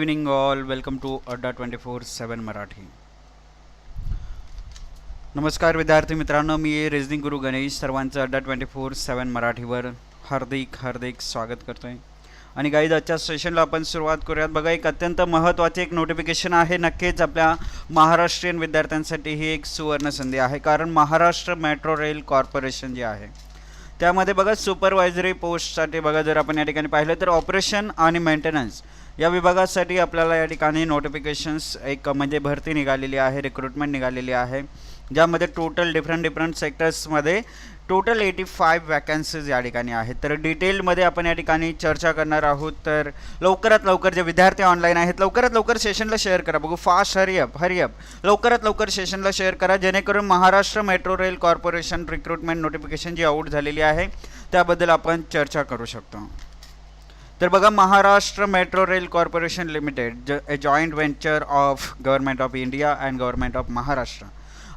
Evening all welcome to Adda twenty four seven Marathi नमस्कार विद्यार्थी मित्रांनो मी रिजनिंग गुरु गणेश सर्वांचं अड्डा ट्वेंटी फोर सेवन मराठीवर हार्दिक हार्दिक स्वागत करतो आहे आणि गाईज आजच्या सेशनला आपण सुरुवात करूयात. बघा एक अत्यंत महत्त्वाचे एक नोटिफिकेशन आहे. नक्कीच आपल्या महाराष्ट्रीयन विद्यार्थ्यांसाठी ही एक सुवर्ण संधी आहे. कारण महाराष्ट्र मेट्रो रेल कॉर्पोरेशन जे आहे त्यामध्ये बघा सुपरवायझरी पोस्टसाठी बघा जर आपण या ठिकाणी पाहिलं तर ऑपरेशन आणि मेंटेनन्स या विभागासाठी आपल्याला या ठिकाणी नोटिफिकेशन्स एक म्हणजे भरती निघालेली आहे रिक्रुटमेंट निघालेली आहे ज्यामध्ये टोटल डिफरंट डिफरंट सेक्टर्समध्ये टोटल एटी फाईव्ह वॅकन्सीज या ठिकाणी आहेत. तर डिटेलमध्ये आपण या ठिकाणी चर्चा करणार आहोत. तर लवकरात लवकर जे विद्यार्थी ऑनलाईन आहेत लवकरात लवकर सेशनला शेअर करा. बघू फास्ट हरिअप हरिअप लवकरात लवकर सेशनला शेअर करा जेणेकरून Maharashtra metro rail corporation recruitment notification जी आऊट झालेली आहे त्याबद्दल आपण चर्चा करू शकतो. तर बघा Maharashtra metro rail corporation limited ज a joint venture of government of India and government of Maharashtra.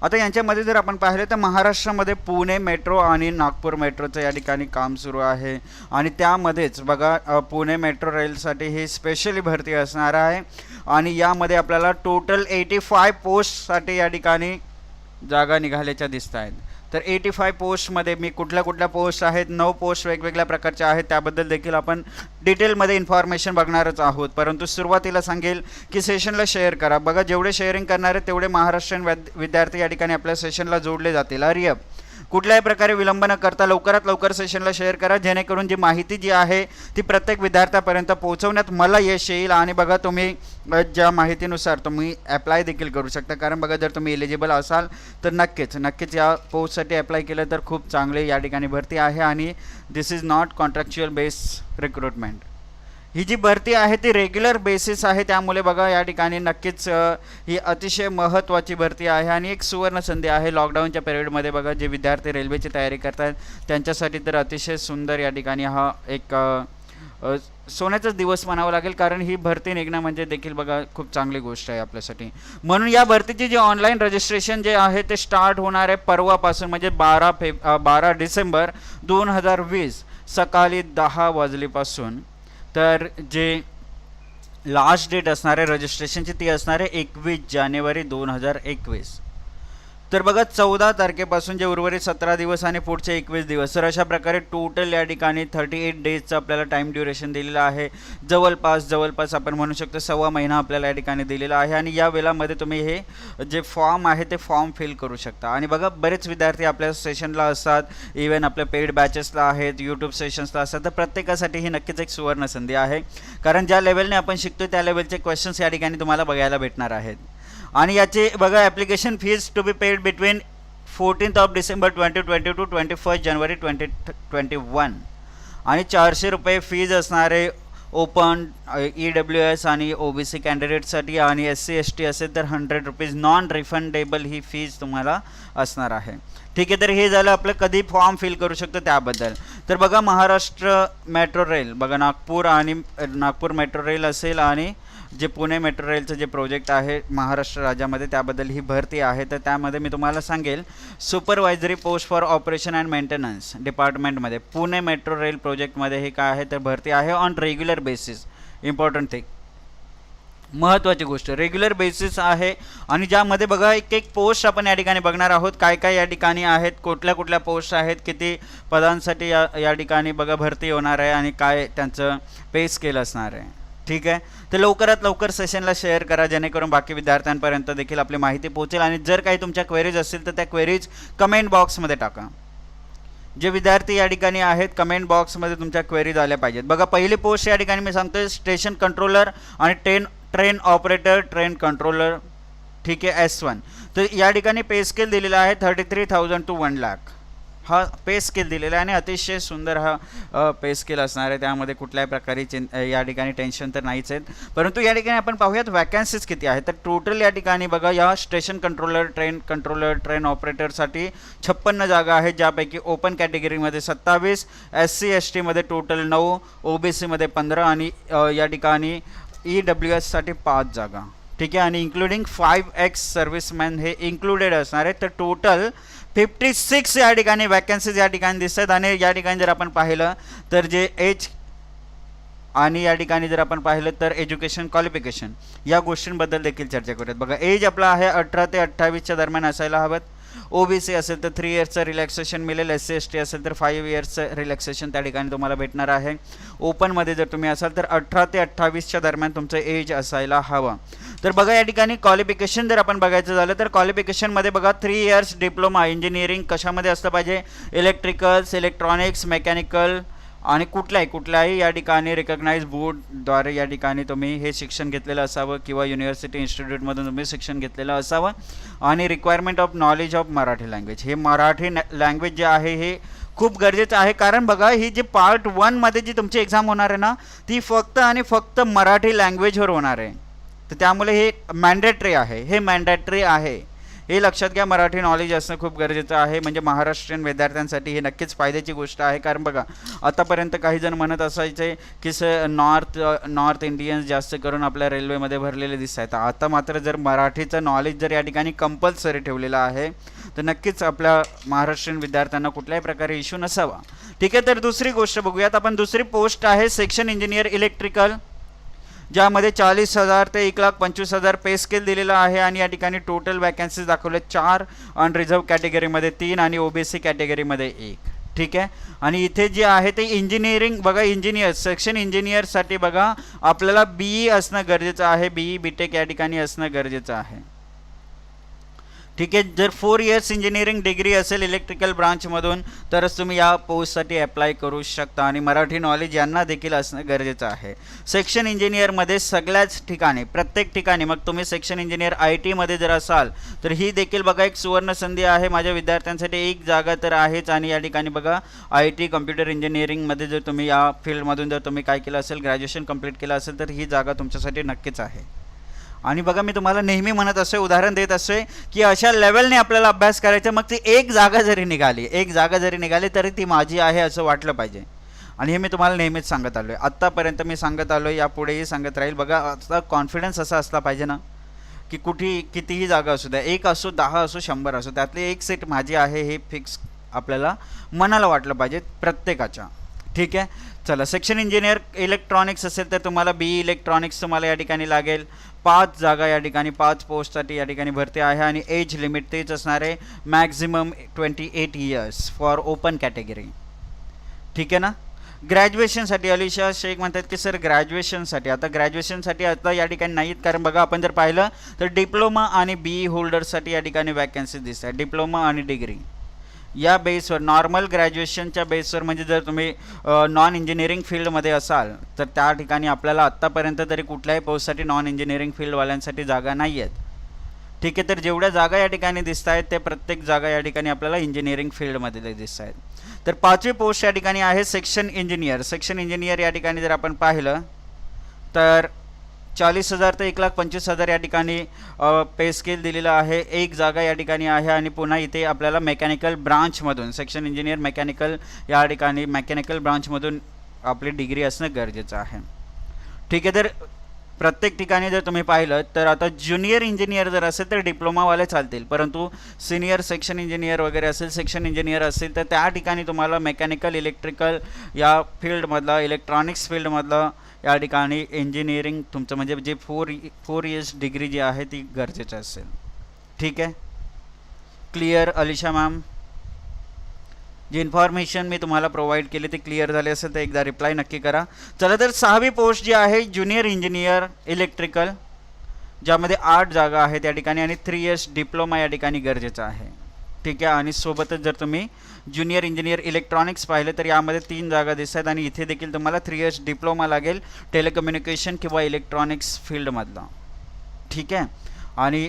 आता यांच्यामध्ये जर आपण पाहिलं तर महाराष्ट्रामध्ये पुणे मेट्रो आणि नागपूर मेट्रोचं या ठिकाणी काम सुरू आहे. आणि त्यामध्येच बघा पुणे मेट्रो रेलसाठी ही स्पेशली भरती असणार आहे. आणि यामध्ये आपल्याला टोटल एटी फाय पोस्टसाठी या ठिकाणी जागा निघाल्याच्या दिसत आहेत तर एटी फाय पोस्टमध्ये मी कुठल्या कुठल्या पोस्ट आहेत नऊ पोस्ट वेगवेगळ्या प्रकारच्या आहेत त्याबद्दल देखील आपण डिटेलमध्ये इन्फॉर्मेशन बघणारच आहोत. परंतु सुरुवातीला सांगेल की सेशनला शेअर करा. बघा जेवढे शेअरिंग करणार आहेत तेवढे महाराष्ट्रीयन विद्यार्थी या ठिकाणी आपल्या सेशनला जोडले जातील. अरियप कुठल्याही प्रकारे विलंब न करता लवकरात लवकर सेशनला शेअर करा. जेणेकरून जी माहिती जी आहे ती प्रत्येक विद्यार्थ्यापर्यंत पोहोचवण्यात मला यश येईल. आणि बघा तुम्ही ज्या माहितीनुसार तुम्ही अप्लाय देखील करू शकता. कारण बघा जर तुम्ही एलिजिबल असाल तर नक्कीच नक्कीच या पोस्टसाठी अप्लाय केलं तर खूप चांगले या ठिकाणी भरती आहे. आणि this is not contractual base recruitment ही जी भरती आहे ती रेग्युलर बेसिस आहे. त्यामुळे बघा या ठिकाणी नक्कीच ही अतिशय महत्त्वाची भरती आहे. आणि एक सुवर्ण संधी आहे. लॉकडाऊनच्या पिरियडमध्ये बघा जे विद्यार्थी रेल्वेची तयारी करतात त्यांच्यासाठी तर अतिशय सुंदर या ठिकाणी हा एक सोन्याचाच दिवस म्हणावा लागेल. कारण ही भरती निघणं म्हणजे देखील बघा खूप चांगली गोष्ट आहे आपल्यासाठी. म्हणून या भरतीची जे ऑनलाईन रजिस्ट्रेशन जे आहे ते स्टार्ट होणार आहे परवापासून म्हणजे बारा फेब बारा डिसेंबर दोन हजार वीस सकाळी दहा वाजलीपासून. तर जे लास्ट डेट असणार आहे रजिस्ट्रेशनची ती असणार आहे एकवीस जानेवारी दोन हजार एकवीस. तर बघा चौदा तारखेपासून जे उर्वरित सतरा दिवस आणि पुढचे एकवीस दिवस तर अशा प्रकारे टोटल या ठिकाणी थर्टी एट डेजचं आपल्याला टाईम ड्युरेशन दिलेलं आहे. जवळपास जवळपास आपण म्हणू शकतो सव्वा महिना आपल्याला या ठिकाणी दिलेला आहे आणि या वेळामध्ये तुम्ही हे जे फॉर्म आहे ते फॉर्म फिल करू शकता. आणि बघा बरेच विद्यार्थी आपल्या सेशनला असतात इवन आपल्या पेड बॅचेसला आहेत यूट्यूब सेशन्सला असतात तर प्रत्येकासाठी ही नक्कीच एक सुवर्ण संधी आहे. कारण ज्या लेवलने आपण शिकतो त्या लेवलचे क्वेश्चन्स या ठिकाणी तुम्हाला बघायला भेटणार आहेत. आणि याचे बघा application fees to be paid between fourteenth of December twenty twenty to twenty first January twenty twenty one आणि चारशे रुपये फीज असणारे ओपन ई डब्ल्यू एस आणि ओ बी सी कॅन्डिडेटसाठी आणि एस सी एस टी असेल तर हंड्रेड रुपीज नॉन रिफंडेबल ही fees तुम्हाला असणार आहे. ठीक आहे तर हे झालं आपलं. कधी फॉर्म फिल करू शकतो त्याबद्दल. तर बघा महाराष्ट्र मेट्रो रेल बघा नागपूर आणि नागपूर मेट्रो रेल असेल आणि जे पुणे मेट्रो रेलचं जे प्रोजेक्ट आहे महाराष्ट्र राज्यामध्ये त्याबद्दल ही भरती आहे तर त्यामध्ये मी तुम्हाला सांगेल supervisory post for operation and maintenance डिपार्टमेंटमध्ये पुणे मेट्रो रेल प्रोजेक्टमध्ये हे काय आहे तर भरती आहे on regular basis important thing महत्त्वाची गोष्ट रेग्युलर बेसिस आहे आणि ज्यामध्ये बघा एक एक पोस्ट आपण या ठिकाणी बघणार आहोत काय काय या ठिकाणी आहेत कुठल्या कुठल्या पोस्ट आहेत किती पदांसाठी या या ठिकाणी बघा भरती होणार आहे आणि काय त्यांचं पे स्केल असणार आहे. ठीक आहे? तर लवकरात लवकर सेशनला शेअर करा जेणेकरून बाकी विद्यार्थ्यांपर्यंत देखील आपली माहिती पोहोचेल आणि जर काही तुमच्या क्वेरीज असतील तर त्या क्वेरीज कमेंट बॉक्समध्ये टाका. जे विद्यार्थी या ठिकाणी आहेत कमेंट बॉक्समध्ये तुमच्या क्वेरीज आल्या पाहिजेत. बघा पहिली पोस्ट या ठिकाणी मी सांगतोय स्टेशन कंट्रोलर आणि train train operator train controller ठीक आहे एस वन तर या ठिकाणी पे स्केल दिलेला आहे thirty three thousand to one lakh हा पे स्केल दिलेला आहे आणि अतिशय सुंदर हा पे स्केल असणार आहे. त्यामध्ये कुठल्याही प्रकारे चिं या ठिकाणी टेन्शन तर नाहीच आहेत. परंतु या ठिकाणी आपण पाहूयात वॅकन्सीज किती आहेत. तर टोटल या ठिकाणी बघा या station controller train controller train ऑपरेटरसाठी छप्पन्न जागा आहेत ज्यापैकी ओपन कॅटेगरीमध्ये सत्तावीस एस सी एस टीमध्ये टोटल नऊ ओ बी सीमध्ये पंधरा आणि या ठिकाणी ई डब्ल्यू एससाठी पाच जागा. ठीक आहे आणि इन्क्लुडिंग फाईव्ह एक्स सर्व्हिसमॅन हे इन्क्लुडेड असणार आहे तर टोटल फिफ्टी सिक्स या ठिकाणी वॅकन्सीज या ठिकाणी दिसत आहेत. आणि या ठिकाणी जर आपण पाहिलं तर जे एज आणि या ठिकाणी जर आपण पाहिलं तर एज्युकेशन क्वालिफिकेशन या गोष्टींबद्दल देखील चर्चा करूयात. बघा एज आपला आहे अठरा ते अठ्ठावीसच्या दरम्यान असायला हवं. ओ बी सी असेल तर थ्री इयर्सचं रिलॅक्सेशन मिळेल. एस सी एस टी असेल तर फाईव्ह इयर्सचं रिलॅक्सेशन त्या ठिकाणी तुम्हाला भेटणार आहे. ओपनमध्ये जर तुम्ही असाल तर अठरा ते अठ्ठावीसच्या दरम्यान तुमचं एज असायला हवं. तर बघा या ठिकाणी क्वालिफिकेशन जर आपण बघायचं झालं तर क्वालिफिकेशनमध्ये बघा थ्री इयर्स डिप्लोमा इंजिनिअरिंग कशामध्ये असलं पाहिजे? इलेक्ट्रिकल्स इलेक्ट्रॉनिक्स मेकॅनिकल आणि कुठल्याही कुठल्याही या ठिकाणी रिकग्नाइज बोर्डद्वारे या ठिकाणी तुम्ही हे शिक्षण घेतलेलं असावं किंवा युनिव्हर्सिटी इन्स्टिट्यूटमधून तुम्ही शिक्षण घेतलेलं असावं. आणि requirement of knowledge of Marathi language हे मराठी लँग्वेज जे आहे हे खूप गरजेचं आहे. कारण बघा ही जी पार्ट वनमध्ये जी तुमची एक्झाम होणार आहे ना ती फक्त आणि फक्त मराठी लँग्वेजवर होणार आहे. तर त्यामुळे हे मॅन्डेटरी आहे. हे मॅन्डेटरी आहे. हे लक्षात घ्या मराठी नॉलेज असणं खूप गरजेचं आहे. म्हणजे महाराष्ट्रीयन विद्यार्थ्यांसाठी हे नक्कीच फायद्याची गोष्ट आहे. कारण बघा आतापर्यंत काही जण म्हणत असायचे की स नॉर्थ नॉर्थ इंडियन्स जास्त करून आपल्या रेल्वेमध्ये भरलेले दिसत आहेत. आता मात्र जर मराठीचं नॉलेज जर या ठिकाणी कंपल्सरी ठेवलेलं आहे तर नक्कीच आपल्या महाराष्ट्रीयन विद्यार्थ्यांना कुठल्याही प्रकारे इश्यू नसावा. ठीक आहे तर दुसरी गोष्ट बघूयात. आपण दुसरी पोस्ट आहे सेक्शन इंजिनियर इलेक्ट्रिकल ज्यामध्ये चाळीस हजार ते एक लाख पंचवीस हजार पे स्केल दिलेला आहे आणि या ठिकाणी टोटल वॅकन्सीज दाखवले चार अनरिझर्व कॅटेगरीमध्ये तीन आणि ओबीसी कॅटेगरीमध्ये एक. ठीक आहे? आणि इथे जे आहे ते इंजिनिअरिंग बघा इंजिनियर सेक्शन इंजिनियरसाठी बघा आपल्याला बी ई असणं गरजेचं आहे. बी ई बी टेक या ठिकाणी असणं गरजेचं आहे. ठीक आहे जर फोर इयर्स इंजिनिअरिंग डिग्री असेल इलेक्ट्रिकल ब्रांचमधून तरच तुम्ही या पोस्टसाठी अप्लाय करू शकता. आणि मराठी नॉलेज यांना देखील असणं गरजेचं आहे. सेक्शन इंजिनियरमध्ये सगळ्याच ठिकाणी प्रत्येक ठिकाणी मग तुम्ही सेक्शन इंजिनियर आय टीमध्ये जर असाल तर ही देखील बघा एक सुवर्ण संधी आहे. माझ्या विद्यार्थ्यांसाठी एक जागा तर आहेच. आणि या ठिकाणी बघा आय टी कम्प्युटर इंजिनिअरिंगमध्ये जर तुम्ही या फील्डमधून जर तुम्ही काय केलं असेल ग्रॅज्युएशन कंप्लीट केलं असेल तर ही जागा तुमच्यासाठी नक्कीच आहे. आणि बघा मी तुम्हाला नेहमी म्हणत असे उदाहरण देत असे की अशा लेवलने आपल्याला अभ्यास करायचा मग ती एक जागा जरी निघाली एक जागा जरी निघाली तरी ती माझी आहे असं वाटलं पाहिजे. आणि हे मी तुम्हाला नेहमीच सांगत आलो आहे आत्तापर्यंत मी सांगत आलो आहे यापुढेही सांगत राहील. बघा आता कॉन्फिडन्स असा असला पाहिजे ना की कुठे कितीही जागा असू द्या एक असो दहा असो शंभर असो त्यातली एक सीट माझी आहे हे फिक्स आपल्याला मनाला वाटलं पाहिजे प्रत्येकाच्या. ठीक आहे? चला सेक्शन इंजिनियर इलेक्ट्रॉनिक्स असेल तर तुम्हाला बी इलेक्ट्रॉनिक्स तुम्हाला या ठिकाणी लागेल. पाच जागा या ठिकाणी पाच पोस्टसाठी या ठिकाणी भरती आहे आणि एज लिमिट तेच असणार आहे. Maximum twenty eight years for open category ठीक आहे ना? ग्रॅज्युएशनसाठी अलिशा शेख म्हणतात की सर ग्रॅज्युएशनसाठी आता ग्रॅज्युएशनसाठी आता या ठिकाणी नाहीत कारण बघा आपण जर पाहिलं तर डिप्लोमा आणि बी होल्डरसाठी या ठिकाणी वॅकन्सी दिसत आहे डिप्लोमा आणि डिग्री या बेसवर नॉर्मल ग्रॅज्युएशनच्या बेसवर म्हणजे जर तुम्ही नॉन इंजिनिअरिंग फील्डमध्ये असाल तर त्या ठिकाणी आपल्याला आत्तापर्यंत तरी कुठल्याही पोस्टसाठी नॉन इंजिनिअरिंग फील्डवाल्यांसाठी जागा नाही आहेत. ठीक आहे तर जेवढ्या जागा या ठिकाणी दिसत आहेत ते प्रत्येक जागा या ठिकाणी आपल्याला इंजिनिअरिंग फील्डमध्ये दिसत आहेत. तर पाचवी पोस्ट या ठिकाणी आहे सेक्शन इंजिनियर सेक्शन इंजिनियर या ठिकाणी जर आपण पाहिलं तर चाळीस हजार ते एक लाख पंचवीस हजार या ठिकाणी पे स्केल दिलेलं आहे. एक जागा या ठिकाणी आहे आणि पुन्हा इथे आपल्याला मेकॅनिकल ब्रांचमधून सेक्शन इंजिनियर मेकॅनिकल या ठिकाणी मेकॅनिकल ब्रांचमधून आपली डिग्री असणं गरजेचं आहे. ठीक आहे तर प्रत्येक ठिकाणी जर तुम्ही पाहिलं तर आता ज्युनियर इंजिनियर जर असेल तर डिप्लोमावाले चालतील. परंतु सिनियर सेक्शन इंजिनियर वगैरे असेल सेक्शन इंजिनियर असेल तर त्या ठिकाणी तुम्हाला मेकॅनिकल इलेक्ट्रिकल या फील्डमधला इलेक्ट्रॉनिक्स फील्डमधला या ठिकाणी इंजिनिअरिंग तुमचं म्हणजे जे फोर फोर इयर्स डिग्री जी आहे ती गरजेचं असेल. ठीक आहे? क्लिअर अलिशा मॅम जी इन्फॉर्मेशन मी तुम्हाला प्रोव्हाइड केली ती क्लिअर झाली असेल तर एकदा रिप्लाय नक्की करा. चला तर सहावी पोस्ट जी आहे ज्युनियर इंजिनियर इलेक्ट्रिकल ज्यामध्ये आठ जागा आहेत या ठिकाणी आणि थ्री इयर्स डिप्लोमा या ठिकाणी गरजेचं आहे. ठीक आहे. आणि सोबतच जर तुम्ही ज्युनियर इंजिनियर इलेक्ट्रॉनिक्स पाहिलं तर यामध्ये तीन जागा दिसत आहेत आणि इथे देखील तुम्हाला थ्री इयर्स डिप्लोमा लागेल टेलिकम्युनिकेशन किंवा इलेक्ट्रॉनिक्स फील्डमधला ठीक आहे? आणि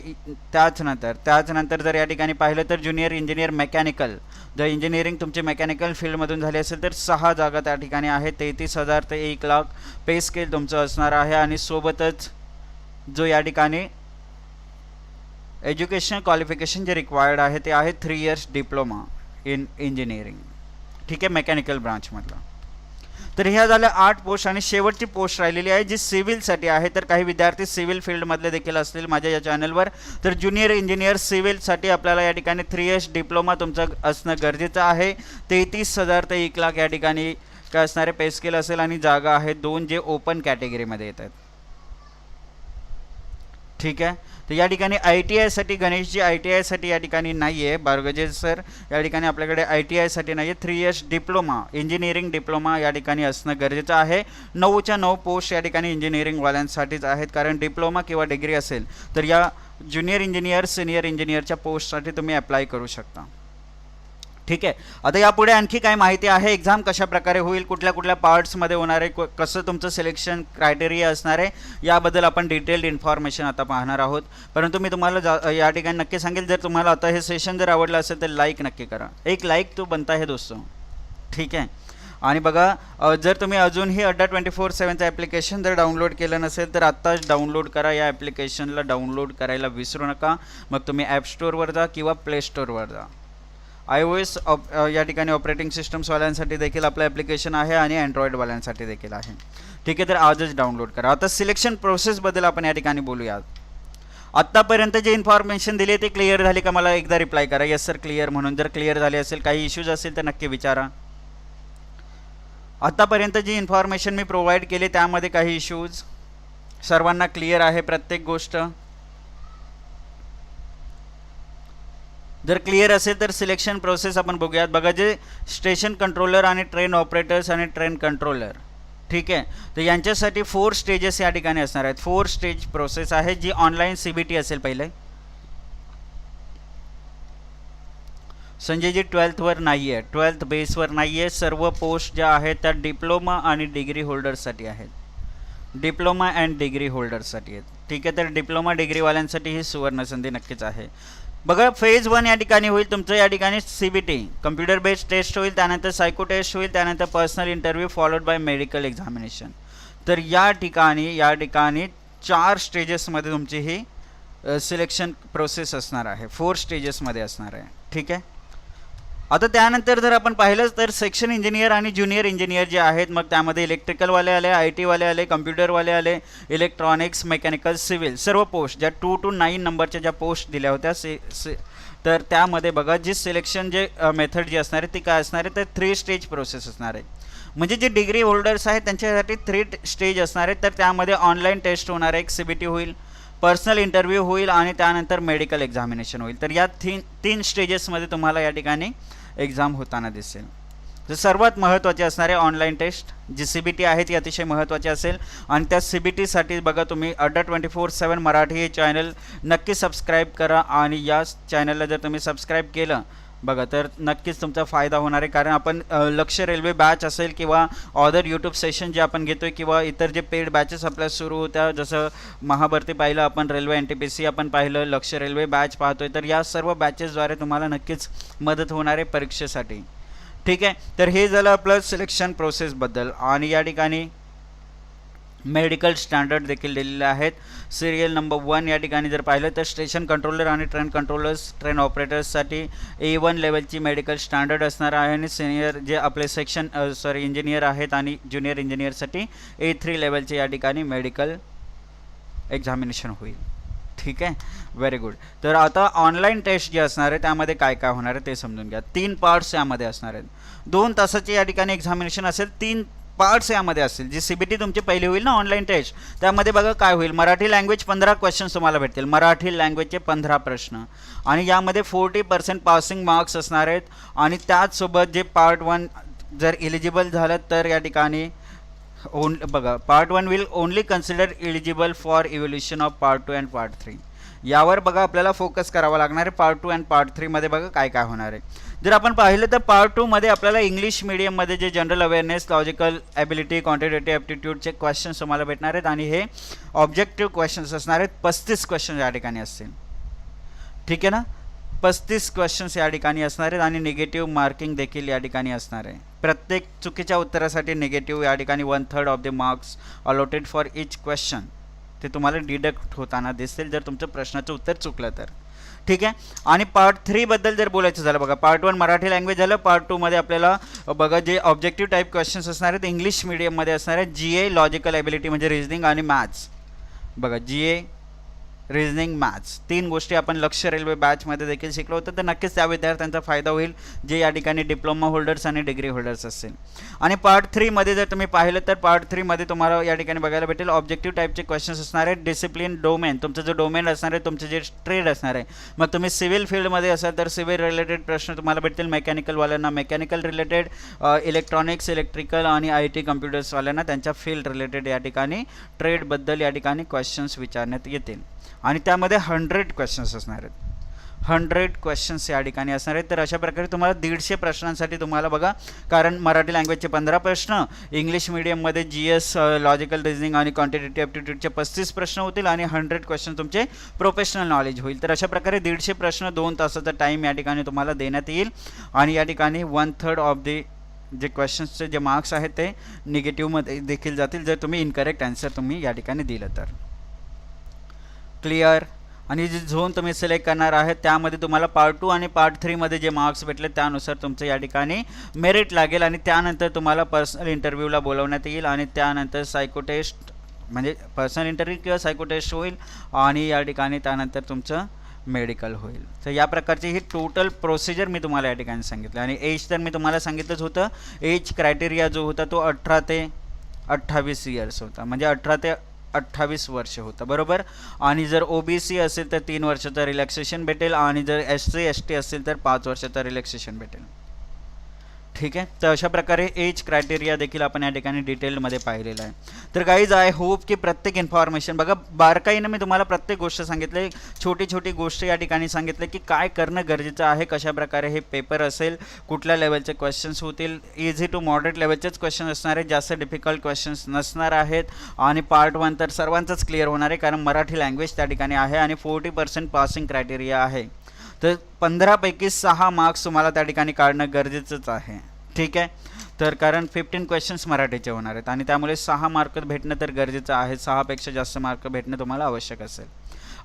त्याचनंतर त्याचनंतर जर या ठिकाणी पाहिलं तर ज्युनियर इंजिनियर मेकॅनिकल जर इंजिनिअरिंग तुमची मेकॅनिकल फील्डमधून झाली असेल तर सहा जागा त्या ठिकाणी आहेत. तेहतीस हजार ते एक लाख पे स्केल तुमचं असणार आहे. आणि सोबतच जो या ठिकाणी एज्युकेशन क्वालिफिकेशन जे रिक्वायर्ड आहे ते आहे three years diploma in engineering ठीक आहे? मेकॅनिकल ब्रांचमधला तर ह्या झाल्या आठ पोस्ट आणि शेवटची पोस्ट राहिलेली आहे जी सिव्हिलसाठी आहे. तर काही विद्यार्थी सिव्हिल फील्डमधले देखील असतील माझ्या या चॅनलवर तर ज्युनियर इंजिनियर सिव्हिलसाठी आपल्याला या ठिकाणी थ्री इयर्स डिप्लोमा तुमचं असणं गरजेचं आहे. तेहतीस हजार ते एक लाख या ठिकाणी काय असणारे पे स्केल असेल आणि जागा आहेत दोन जे ओपन कॅटेगरीमध्ये येतात. ठीक आहे? तर या ठिकाणी आय टी आयसाठी गणेशजी आय टी आयसाठी या ठिकाणी नाही आहे बारगजे सर. या ठिकाणी आपल्याकडे आय टी आयसाठी नाही आहे three years diploma engineering diploma या ठिकाणी असणं गरजेचं आहे. नऊच्या नऊ पोस्ट या ठिकाणी इंजिनिअरिंगवाल्यांसाठीच आहेत. कारण डिप्लोमा किंवा डिग्री असेल तर या ज्युनियर इंजिनियर सिनियर इंजिनियरच्या पोस्टसाठी तुम्ही अप्लाय करू शकता. ठीक आहे. आता यापुढे आणखी काय माहिती आहे? एक्झाम कशा प्रकारे होईल? कुठल्या कुठल्या पार्ट्समध्ये होणार आहे? कसं तुमचं सिलेक्शन क्रायटेरिया असणार आहे? याबद्दल आपण डिटेल्ड इन्फॉर्मेशन आता पाहणार आहोत. परंतु मी तुम्हाला जा या ठिकाणी नक्की सांगेल जर तुम्हाला आता हे सेशन जर आवडलं असेल तर लाईक नक्की करा. एक लाईक तो बनता है दोस्तों. ठीक आहे? आणि बघा जर तुम्ही अजूनही अड्डा ट्वेंटी फोर सेवनचं ॲप्लिकेशन जर डाउनलोड केलं नसेल तर आत्ताच डाउनलोड करा. या ॲप्लिकेशनला डाउनलोड करायला विसरू नका. मग तुम्ही ॲप स्टोअरवर जा किंवा प्ले स्टोअरवर जा. आय ओ एस या ठिकाणी ऑपरेटिंग सिस्टम्सवाल्यांसाठी देखील आपलं ॲप्लिकेशन आहे आणि अँड्रॉइडवाल्यांसाठी देखील आहे. ठीक आहे तर आजच डाउनलोड करा. आता सिलेक्शन प्रोसेसबद्दल आपण या ठिकाणी बोलूयात. आत्तापर्यंत जे इन्फॉर्मेशन दिली ते क्लिअर झाली का मला एकदा रिप्लाय करा. येस सर क्लिअर म्हणून जर क्लिअर झाले असेल काही इश्यूज असेल तर नक्की विचारा. आत्तापर्यंत जी इन्फॉर्मेशन मी प्रोव्हाइड केली त्यामध्ये काही इश्यूज सर्वांना क्लिअर आहे प्रत्येक गोष्ट. जर क्लिअर असेल तर सिलेक्शन प्रोसेस आपण बघूयात. बघा जे स्टेशन कंट्रोलर आणि ट्रेन ऑपरेटर्स आणि ट्रेन कंट्रोलर ठीक आहे? तर यांच्यासाठी फोर स्टेजेस या ठिकाणी असणार आहेत. फोर स्टेज प्रोसेस आहे जी ऑनलाईन सी बी टी असेल पहिले. संजयजी ट्वेल्थवर नाही आहे ट्वेल्थ बेसवर नाही आहे सर्व पोस्ट ज्या आहेत त्या डिप्लोमा आणि डिग्री होल्डर्ससाठी आहेत. डिप्लोमा अँड डिग्री होल्डर्ससाठी आहेत. ठीक आहे? तर डिप्लोमा डिग्रीवाल्यांसाठी ही सुवर्णसंधी नक्कीच आहे. बघा फेज वन या ठिकाणी होईल तुमचं या ठिकाणी C B T computer based test होईल त्यानंतर सायको टेस्ट होईल त्यानंतर personal interview followed by medical examination तर या ठिकाणी या ठिकाणी चार स्टेजेसमध्ये तुमची ही सिलेक्शन प्रोसेस असणार आहे. फोर स्टेजेसमध्ये असणार आहे. ठीक आहे? आता त्यानंतर जर आपण पाहिलंच तर सेक्शन इंजिनियर आणि ज्युनियर इंजिनियर जे आहेत मग त्यामध्ये इलेक्ट्रिकलवाले आले आय टीवाले आले कम्प्युटरवाले आले इलेक्ट्रॉनिक्स मेकॅनिकल सिव्हिल सर्व पोस्ट ज्या टू टू नाईन नंबरच्या ज्या पोस्ट दिल्या होत्या से से तर त्यामध्ये बघा जी सिलेक्शन जे मेथड जी असणार आहे ती काय असणार आहे? तर थ्री स्टेज प्रोसेस असणार आहे. म्हणजे जे डिग्री होल्डर्स आहेत त्यांच्यासाठी थ्री स्टेज असणार आहेत तर त्यामध्ये ऑनलाईन टेस्ट होणार आहे एक सी बी टी होईल. पर्सनल इंटरव्ह्यू होईल आणि त्यानंतर मेडिकल एक्झामिनेशन होईल. तर या तीन तीन स्टेजेसमध्ये तुम्हाला या ठिकाणी एक्झाम होताना दिसेल. तर सर्वात महत्त्वाचे असणारे ऑनलाईन टेस्ट जी सी बी टी आहे ती अतिशय महत्त्वाची असेल. आणि त्या सी बी टीसाठी बघा तुम्ही अड्डा ट्वेंटी फोर सेवन मराठी हे चॅनल नक्की सबस्क्राईब करा. आणि या चॅनलला जर तुम्ही सबस्क्राईब केलं बघा तर नक्कीच तुमचा फायदा होणार आहे. कारण आपण लक्ष रेल्वे बॅच असेल किंवा ऑदर यूट्यूब सेशन जे आपण घेतोय किंवा इतर जे पेड बॅचेस आपल्या सुरू होत्या जसं महाभरती पाहिलं आपण railway N T P C आपण पाहिलं लक्ष रेल्वे बॅच पाहतोय तर या सर्व बॅचेसद्वारे तुम्हाला नक्कीच मदत होणार आहे परीक्षेसाठी. ठीक आहे? तर हे झालं आपलं सिलेक्शन प्रोसेसबद्दल आणि या ठिकाणी मेडिकल स्टँडर्ड देखील दिलेले आहेत. सिरियल नंबर वन या ठिकाणी जर पाहिलं तर स्टेशन कंट्रोलर आणि ट्रेन कंट्रोलर्स ट्रेन ऑपरेटर्ससाठी ए वन लेवलची मेडिकल स्टँडर्ड असणार आहे आणि सिनियर जे आपले सेक्शन सॉरी इंजिनियर आहेत आणि ज्युनियर इंजिनियरसाठी ए थ्री लेवलचे या ठिकाणी मेडिकल एक्झामिनेशन होईल. ठीक आहे? व्हेरी गुड तर आता ऑनलाईन टेस्ट जे असणार आहे त्यामध्ये काय काय होणार आहे ते समजून घ्या. तीन पार्ट्स यामध्ये असणार आहेत. दोन तासाचे या ठिकाणी एक्झामिनेशन असेल तीन पार्ट्स यामध्ये असतील. जी सी बी टी तुमची पहिली होईल ना ऑनलाईन टेस्ट त्यामध्ये बघा काय होईल. मराठी लँग्वेज पंधरा क्वेश्चन्स तुम्हाला भेटतील. मराठी लँग्वेजचे पंधरा प्रश्न. आणि यामध्ये फोर्टी पर्सेंट पासिंग मार्क्स असणार आहेत. आणि त्याचसोबत जे पार्ट वन जर इलिजिबल झालं तर या ठिकाणी ओन बघा part one will only consider eligible for evolution of part two and part three यावर बघा आपल्याला फोकस करावा लागणार आहे. पार्ट टू अँड पार्ट थ्रीमध्ये बघा काय काय होणार आहे. जर आपण पाहिलं तर पार्ट टूमध्ये आपल्याला इंग्लिश मिडियममध्ये जे general awareness logical ability quantitative ॲप्टिट्यूडचे questions तुम्हाला भेटणार आहेत आणि हे ऑब्जेक्टिव्ह क्वेश्चन्स असणार आहेत. पस्तीस क्वेश्चन या ठिकाणी असतील. ठीक आहे ना? पस्तीस क्वेश्चन्स या ठिकाणी असणार आहेत आणि निगेटिव्ह मार्किंग देखील या ठिकाणी असणार आहे. प्रत्येक चुकीच्या उत्तरासाठी निगेटिव्ह या ठिकाणी one third of the marks allotted for each question ते तुम्हाला डिडक्ट होताना दिसतील. जर तुमचं प्रश्नाचं उत्तर चुकलं तर. ठीक आहे? आणि पार्ट थ्रीबद्दल जर बोलायचं झालं बघा पार्ट वन मराठी लँग्वेज झालं पार्ट टूमध्ये आपल्याला बघा जे ऑब्जेक्टिव्ह टाईप क्वेश्चन्स असणार आहेत इंग्लिश मिडियममध्ये असणार आहेत जी ए लॉजिकल ॲबिलिटी म्हणजे रिजनिंग आणि मॅथ्स बघा जी ए रिझनिंग मॅथ्स तीन गोष्टी आपण लक्ष रेल्वे बॅचमध्ये देखील शिकलो होतं तर नक्कीच त्या विद्यार्थ्यांचा फायदा होईल जे या ठिकाणी डिप्लोमा होल्डर्स आणि डिग्री होल्डर्स असतील. आणि पार्ट थ्रीमध्ये जर तुम्ही पाहिलं तर पार्ट थ्रीमध्ये तुम्हाला या ठिकाणी बघायला भेटेल ऑब्जेक्टिव्ह टाईपचे क्वेश्चन्स असणार आहेत डिसिप्लिन डोमेन तुमचं जो डोमेन असणार आहे तुमचं जे ट्रेड असणार आहे. मग तुम्ही सिव्हिल फील्डमध्ये असाल तर सिव्हिल रिलेटेड प्रश्न तुम्हाला भेटतील मेकॅनिकलवाल्यांना मेकॅनिकल रिलेटेड इलेक्ट्रॉनिक्स इलेक्ट्रिकल आणि आय टी कम्प्युटर्सवाल्यांना त्यांच्या फील्ड रिलेटेड या ठिकाणी ट्रेडबद्दल या ठिकाणी क्वेश्चन्स विचारण्यात येतील. आणि त्यामध्ये हंड्रेड क्वेश्चन्स असणार आहेत. हंड्रेड क्वेश्चन्स या ठिकाणी असणार आहेत. तर अशा प्रकारे तुम्हाला दीडशे प्रश्नांसाठी तुम्हाला बघा कारण मराठी लँग्वेजचे पंधरा प्रश्न इंग्लिश मिडियममध्ये जी एस लॉजिकल रिजनिंग आणि क्वांटिटेटिव्ह ॲप्टिट्यूडचे पस्तीस प्रश्न होतील आणि हंड्रेड क्वेश्चन तुमचे प्रोफेशनल नॉलेज होईल. तर अशा प्रकारे दीडशे प्रश्न दोन तासाचा टाईम या ठिकाणी तुम्हाला देण्यात येईल. आणि या ठिकाणी वन थर्ड ऑफ दी जे क्वेश्चन्सचे जे मार्क्स आहेत ते निगेटिव्हमध्ये देखील जातील. जर तुम्ही इनकरेक्ट आन्सर तुम्ही या ठिकाणी दिलं तर. क्लिअर आणि जे झोन तुम्ही सिलेक्ट करणार आहे त्यामध्ये तुम्हाला पार्ट टू आणि पार्ट थ्रीमध्ये जे मार्क्स भेटले त्यानुसार तुमचं या ठिकाणी मेरिट लागेल आणि त्यानंतर तुम्हाला पर्सनल इंटरव्ह्यूला बोलवण्यात येईल आणि त्यानंतर सायको टेस्ट म्हणजे पर्सनल इंटरव्ह्यू किंवा सायको टेस्ट होईल आणि या ठिकाणी त्यानंतर तुमचं मेडिकल होईल. तर या प्रकारची ही टोटल प्रोसिजर मी तुम्हाला या ठिकाणी सांगितलं. आणि एज तर मी तुम्हाला सांगितलंच होतं. एज क्रायटेरिया जो होता तो अठरा ते अठ्ठावीस इयर्स होता. म्हणजे अठरा ते अठ्ठावीस वर्ष होतं बरोबर? आणि जर ओ बी सी असेल तर तीन वर्षाचं रिलॅक्सेशन भेटेल आणि जर एस सी एस टी असेल तर पाच वर्षाचं रिलॅक्सेशन भेटेल. ठीक आहे? तर अशा प्रकारे एज क्रायटेरिया देखील आपण या ठिकाणी डिटेलमध्ये पाहिलेलं आहे. तर गाईज आय होप की प्रत्येक इन्फॉर्मेशन बघा बारकाईनं मी तुम्हाला प्रत्येक गोष्ट सांगितले. छोटी छोटी गोष्ट या ठिकाणी सांगितले की काय करणं गरजेचं आहे कशा प्रकारे हे पेपर असेल कुठल्या लेवलचे क्वेश्चन्स होतील इझी टू मॉडरेट लेवलचेच क्वेश्चन असणार आहेत जास्त डिफिकल्ट क्वेश्चन्स नसणार आहेत. आणि पार्ट वन तर सर्वांचंच क्लिअर होणार आहे कारण मराठी लँग्वेज त्या ठिकाणी आहे आणि फोर्टी पर्सेंट पासिंग क्रायटेरिया आहे. तर पंधरापैकी सहा मार्क्स तुम्हाला त्या ठिकाणी काढणं गरजेचंच आहे. ठीक आहे? तर कारण फिफ्टीन क्वेश्चन्स मराठीचे होणार आहेत आणि त्यामुळे सहा मार्क भेटणं तर गरजेचं आहे. सहापेक्षा जास्त मार्क भेटणं तुम्हाला आवश्यक असेल.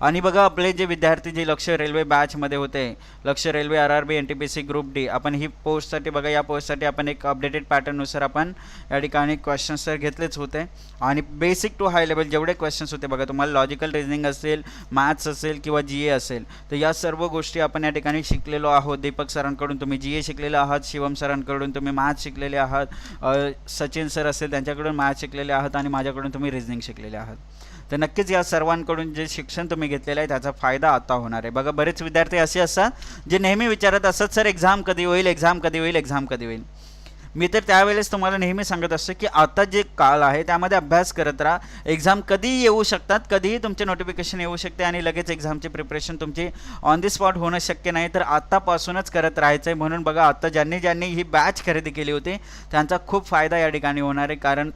आणि बघा आपले जे विद्यार्थी जे लक्ष रेल्वे बॅचमध्ये होते लक्ष railway R R B N T P C group D आपण ही पोस्टसाठी बघा या पोस्टसाठी आपण एक अपडेटेड पॅटर्ननुसार आपण या ठिकाणी क्वेश्चन्स तर घेतलेच होते. आणि बेसिक टू हाय लेवल जेवढे क्वेश्चन्स होते बघा तुम्हाला लॉजिकल रिजनिंग असेल मॅथ्स असेल किंवा जी ए असेल तर या सर्व गोष्टी आपण या ठिकाणी शिकलेलो आहोत. दीपक सरांकडून तुम्ही जी ए शिकलेले आहात शिवम सरांकडून तुम्ही मॅथ्स शिकलेले आहात सचिन सर असेल त्यांच्याकडून मॅथ्स शिकलेले आहात आणि माझ्याकडून तुम्ही रिझनिंग शिकलेले आहात. तर नक्कीच या सर्वांकडून जे शिक्षण तुम्ही घेतलेलं आहे त्याचा फायदा आता होणार आहे. बघा बरेच विद्यार्थी असे असतात जे नेहमी विचारत असतात सर एक्झाम कधी होईल? एक्झाम कधी होईल? एक्झाम कधी होईल? मी तर त्यावेळेस तुम्हाला नेहमी सांगत असतो की आता जे काळ आहे त्यामध्ये अभ्यास करत राहा. एक्झाम कधीही येऊ शकतात? कधीही तुमचे नोटिफिकेशन येऊ शकते आणि लगेच एक्झामची प्रिपरेशन तुमची ऑन दी स्पॉट होणं शक्य नाही. तर आत्तापासूनच करत राहायचं आहे म्हणून बघा आता ज्यांनी ज्यांनी ही बॅच खरेदी केली होती त्यांचा खूप फायदा या ठिकाणी होणार आहे. कारण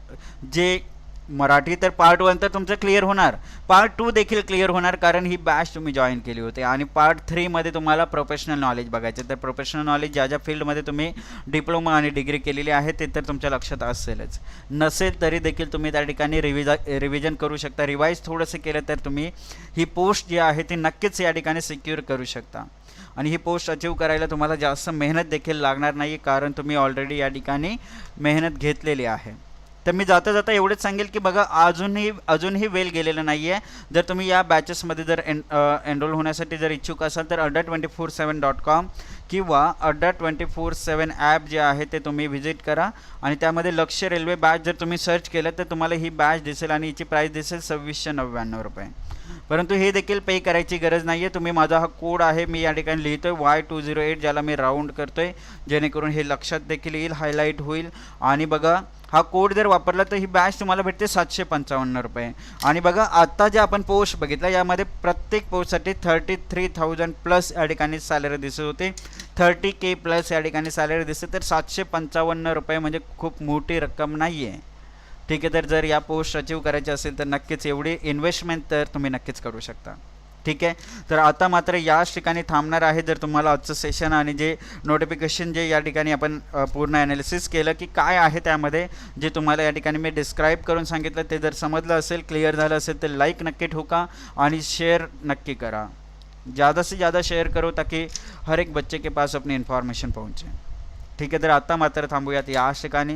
जे मराठी तर पार्ट वन तर तुमचं क्लिअर होणार. पार्ट टू देखील क्लिअर होणार कारण ही बॅच तुम्ही जॉईन केली होती. आणि पार्ट थ्रीमध्ये तुम्हाला प्रोफेशनल नॉलेज बघायचं. तर प्रोफेशनल नॉलेज ज्या ज्या फील्डमध्ये तुम्ही डिप्लोमा आणि डिग्री केलेली आहे ते तर तुमच्या लक्षात असेलच. नसेल तरी देखील तुम्ही त्या ठिकाणी रिव्हिजा रिव्हिजन करू शकता. रिवाईज थोडंसं केलं तर तुम्ही ही पोस्ट जी आहे ती नक्कीच या ठिकाणी सिक्युअर करू शकता. आणि ही पोस्ट अचीव करायला तुम्हाला जास्त मेहनत देखील लागणार नाही कारण तुम्ही ऑलरेडी या ठिकाणी मेहनत घेतलेली आहे. तर मी जाता जाता एवढंच सांगेल की बघा अजूनही अजूनही वेल गेलेलं नाही आहे जर तुम्ही या बॅचेसमध्ये जर एन एनरोल होण्यासाठी जर इच्छुक असाल तर Adda twenty four seven dot com किंवा अड्डा ट्वेंटी फोर सेवन ॲप जे आहे ते तुम्ही व्हिजिट करा. आणि त्यामध्ये लक्ष रेल्वे बॅच जर तुम्ही सर्च केलं तर तुम्हाला ही बॅच दिसेल आणि हिची प्राईस दिसेल सव्वीसशे नव्याण्णव रुपये. परंतु हे देखील पे करायची गरज नाही आहे तुम्ही माझा हा कोड आहे मी या ठिकाणी लिहितो आहे वाय टू झिरो एट ज्याला मी राऊंड करतो आहे जेणेकरून हे लक्षात देखील येईल हायलाईट होईल. आणि बघा हा कोड जर वापरला तर ही बॅच तुम्हाला भेटते सातशे पंचावन्न रुपये. आणि बघा आत्ता जे आपण पोस्ट बघितला यामध्ये प्रत्येक पोस्टसाठी थर्टी थ्री थाउजंड प्लस या ठिकाणी सॅलरी दिसत होते. थर्टी के प्लस या ठिकाणी सॅलरी दिसते तर सातशे पंचावन्न रुपये म्हणजे खूप मोठी रक्कम नाही आहे ठीक आहे तर जर या पोस्ट अचीव करायचे असेल तर नक्कीच एवढी इन्व्हेस्टमेंट तर तुम्ही नक्कीच करू शकता. ठीक आहे तर आता मात्र याच ठिकाणी थांबणार आहे. जर तुम्हाला आजचं सेशन आणि जे नोटिफिकेशन जे या ठिकाणी आपण पूर्ण ॲनालिसिस केलं की काय आहे त्यामध्ये जे तुम्हाला या ठिकाणी मी डिस्क्राईब करून सांगितलं ते जर समजलं असेल क्लिअर झालं असेल तर लाईक नक्की ठोका आणि शेअर नक्की करा. ज़्यादा से ज़्यादा शेअर करो ताकि हर एक बच्चे के पास अपनी इन्फॉर्मेशन पहुंचे. ठीक आहे तर आता मात्र थांबूयात याच ठिकाणी.